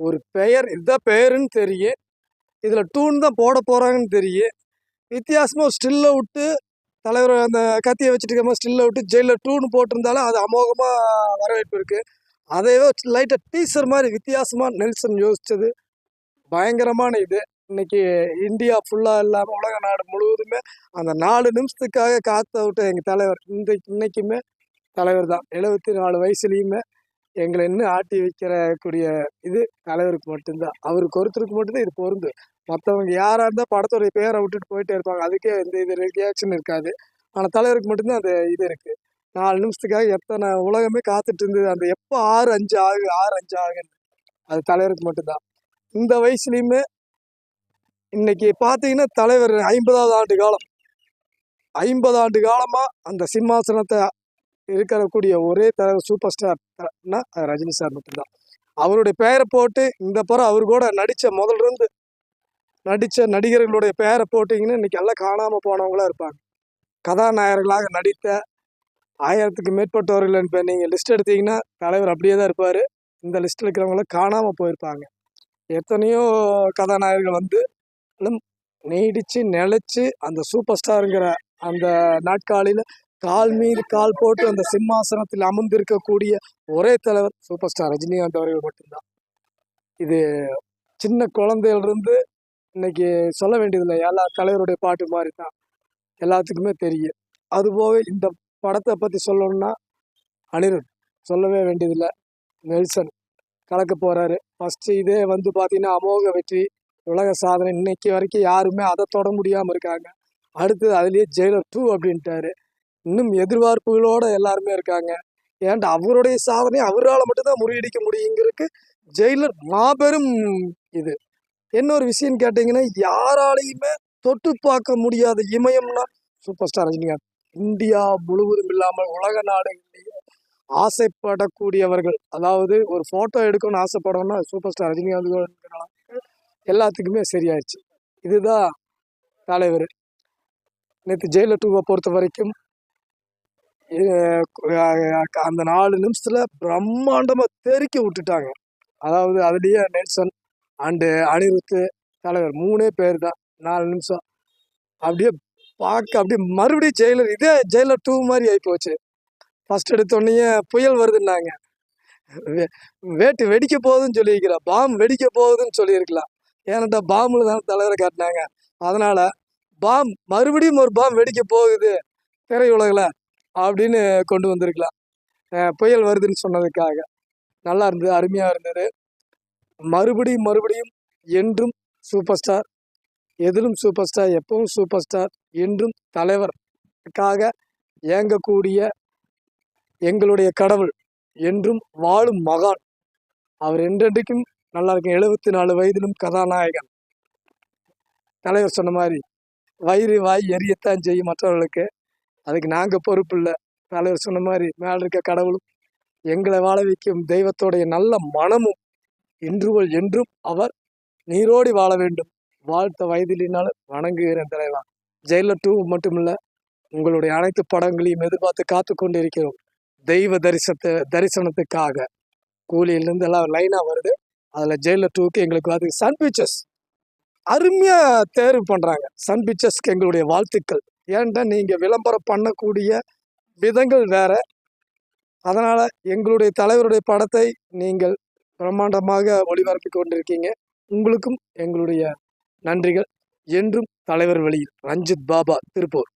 ஒரு பெயர் இதுதான் பெயருன்னு தெரியும் இதில் டூன் தான் போட போகிறாங்கன்னு தெரியும் வித்தியாசமாக ஸ்டில்லை விட்டு தலைவர் அந்த கத்தியை வச்சுட்டு இருக்க ஸ்டில்லை விட்டு ஜெயிலில் டூன்னு போட்டிருந்தாலும் அது அமோகமாக வரவேற்பு இருக்குது அதையோ லைட்டாக டீசர் மாதிரி வித்தியாசமாக நெல்சன் யோசித்தது பயங்கரமான இது. இன்னைக்கு இந்தியா ஃபுல்லாக இல்லாமல் உலக நாடு முழுவதுமே அந்த நாலு நிமிஷத்துக்காக காத்த விட்ட எங்கள் தலைவர் இன்றைக்கு இன்றைக்குமே தலைவர் தான். எழுபத்தி நாலு வயசுலேயுமே எங்களை இன்னும் ஆட்டி வைக்கிறக்கூடிய இது தலைவருக்கு மட்டும்தான். அவருக்கு ஒருத்தருக்கு மட்டும்தான் இது பொருந்து. மற்றவங்க யாராக இருந்தால் படத்துடைய பேரை விட்டுட்டு போயிட்டே இருப்பாங்க. அதுக்கே எந்த இது ரியாக்ஷன் இருக்காது. ஆனால் தலைவருக்கு மட்டும்தான் அந்த இது இருக்குது நாலு நிமிஷத்துக்காக எத்தனை உலகமே காத்துட்டு இருந்தது. அந்த எப்போ ஆறு அஞ்சு ஆகு ஆறு அஞ்சு ஆகுன்னு. அது தலைவருக்கு மட்டும்தான். இந்த வயசுலையுமே இன்னைக்கு பார்த்தீங்கன்னா தலைவர் ஐம்பதாவது ஆண்டு காலம். ஐம்பது ஆண்டு காலமாக அந்த சிம்மாசனத்தை இருக்கக்கூடிய ஒரே தர சூப்பர் ஸ்டார்னா அது ரஜினி சார் மட்டும்தான். அவருடைய பெயரை போட்டு இந்த படம் அவர் கூட நடித்த முதல்ல இருந்து நடித்த நடிகர்களுடைய பெயரை போட்டிங்கன்னு இன்றைக்கி எல்லாம் காணாமல் போனவங்களாக இருப்பாங்க. கதாநாயகர்களாக நடித்த ஆயிரத்துக்கு மேற்பட்டவர்கள் இப்போ நீங்கள் லிஸ்ட் எடுத்தீங்கன்னா தலைவர் அப்படியே தான் இருப்பார். இந்த லிஸ்ட்டில் இருக்கிறவங்களாம் காணாமல் போயிருப்பாங்க. எத்தனையோ கதாநாயகர்கள் வந்து நீடித்து நீடிச்சு அந்த சூப்பர் ஸ்டாருங்கிற அந்த நாட்காலியில் கால் மீறி கால் போட்டு அந்த சிம்மாசனத்தில் அமர்ந்திருக்கக்கூடிய ஒரே தலைவர் சூப்பர் ஸ்டார் ரஜினிகாந்த் அவர்கள் மட்டும்தான். இது சின்ன குழந்தையிலிருந்து இன்னைக்கு சொல்ல வேண்டியதில்லை. எல்லா தலைவருடைய பாட்டு மாதிரி தான் எல்லாத்துக்குமே தெரியும். அதுபோக இந்த படத்தை பற்றி சொல்லணும்னா அனிருத். சொல்லவே வேண்டியதில்லை. நெல்சன் கலக்க போகிறாரு ஃபஸ்ட்டு இதே வந்து பார்த்தீங்கன்னா அமோக வெற்றி உலக சாதனை. இன்னைக்கு வரைக்கும் யாருமே அதை தொட முடியாமல் இருக்காங்க. அடுத்தது அதுலேயே ஜெயிலர் டூ அப்படின்ட்டாரு. இன்னும் எதிர்பார்ப்புகளோடு எல்லாருமே இருக்காங்க. ஏன்டா அவருடைய சாதனை அவரால் மட்டும்தான் முறியடிக்க முடியுங்கிறதுக்கு ஜெயிலர் மாபெரும் இது. என்ன ஒரு விஷயம் கேட்டிங்கன்னா யாராலையுமே தொட்டு பார்க்க முடியாத இமயம்னா சூப்பர் ஸ்டார் ரஜினிகாந்த் இந்தியா முழுவதும் இல்லாமல் உலக நாடுகளிலேயே ஆசைப்படக்கூடியவர்கள். அதாவது ஒரு ஃபோட்டோ எடுக்கணும்னு ஆசைப்படணும்னா சூப்பர் ஸ்டார் ரஜினிகாந்த் எல்லாத்துக்குமே சரியாயிடுச்சு. இதுதான் தலைவர். நேற்று ஜெயிலர் டூவை பொறுத்த வரைக்கும் அந்த நாலு நிமிஷத்தில் பிரம்மாண்டமாக தெறிக்க விட்டுட்டாங்க. அதாவது அதுலேயே நெல்சன் அண்டு அனிருத்து தலைவர் மூணே பேர் தான். நாலு நிமிஷம். அப்படியே பார்க்க அப்படியே மறுபடியும் ஜெயிலர் இதே ஜெயிலர் டூ மாதிரி ஆகிப்போச்சு ஃபஸ்ட் எடுத்தோடனே புயல் வருதுன்னாங்க. வே- வேட்டு வெடிக்க போகுதுன்னு சொல்லியிருக்கிறா பாம் வெடிக்க போகுதுன்னு சொல்லியிருக்கலாம். ஏன்னாட்டா பாம்பில் தான் தலைவரை காட்டினாங்க. அதனால் பாம் மறுபடியும் ஒரு பாம் வெடிக்க போகுது திரையுலகில் அப்படின்னு கொண்டு வந்திருக்கலாம். புயல் வருதுன்னு சொன்னதுக்காக. நல்லா இருந்தது அருமையாக இருந்தது. மறுபடியும் மறுபடியும் என்றும் சூப்பர் ஸ்டார் எதிலும் சூப்பர் ஸ்டார் எப்பவும் சூப்பர் ஸ்டார் என்றும் தலைவருக்காக இயங்கக்கூடிய எங்களுடைய கடவுள் என்றும் வாழும் மகான். அவர் என்றென்றைக்கும் நல்லா இருக்கும். எழுபத்தி நாலு வயதிலும் கதாநாயகன். தலைவர் சொன்ன மாதிரி வயிறு வாய் எரியத்தான் செய்யும் மற்றவர்களுக்கு அதுக்கு நாங்கள் பொறுப்பு இல்லை. தலைவர் சொன்ன மாதிரி மேலே இருக்க கடவுளும் எங்களை வாழ வைக்கும் தெய்வத்தோடைய நல்ல மனமும் இன்றுவள் என்றும் அவர் நீரோடி வாழ வேண்டும். வாழ்த்த வயதிலினாலும் வணங்குகிறேன் தலைவா. ஜெயிலர் டூ மட்டுமில்ல உங்களுடைய அனைத்து படங்களையும் எதிர்பார்த்து காத்து கொண்டிருக்கிறோம். தெய்வ தரிசனத்தை தரிசனத்துக்காக. கூலியிலேருந்து எல்லாம் லைனாக வருது. அதில் ஜெயிலர் டூக்கு எங்களுக்கு வந்து சன் பிக்சர்ஸ் அருமையாக தேர்வு பண்ணுறாங்க சன் பிக்சர்ஸ்க்கு எங்களுடைய வாழ்த்துக்கள். ஏன்டா நீங்கள் விளம்பரம் பண்ணக்கூடிய விதங்கள் வேறு. அதனால் எங்களுடைய தலைவருடைய படத்தை நீங்கள் பிரம்மாண்டமாக ஒளிபரப்பி கொண்டிருக்கீங்க. உங்களுக்கும் எங்களுடைய நன்றிகள். என்றும் தலைவர் வழியில் ரஞ்சித் பாபா திருப்பூர்.